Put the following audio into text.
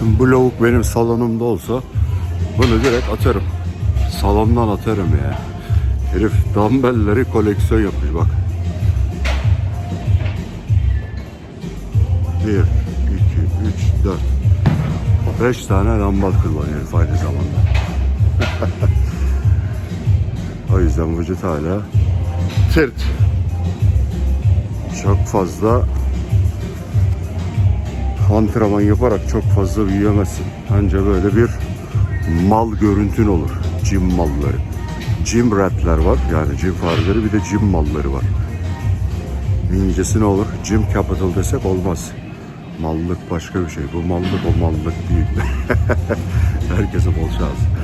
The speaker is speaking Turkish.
bu lavuk benim salonumda olsa bunu direkt atarım. Salondan atarım ya. Herif dumbbellleri koleksiyon yapmış bak. Bir, iki, üç, dört. Beş tane dumbbell kullanıyor aynı zamanda. o yüzden vücut hala tırt. Çok fazla antrenman yaparak çok fazla büyüyemezsin. Anca böyle bir mal görüntün olur. Cim malları. Cim ratler var. Yani cim fareleri bir de cim malları var. İngilizcesi ne olur? Cim capital desek olmaz. Mallık başka bir şey. Bu mallık o mallık değil. Herkese bol şans.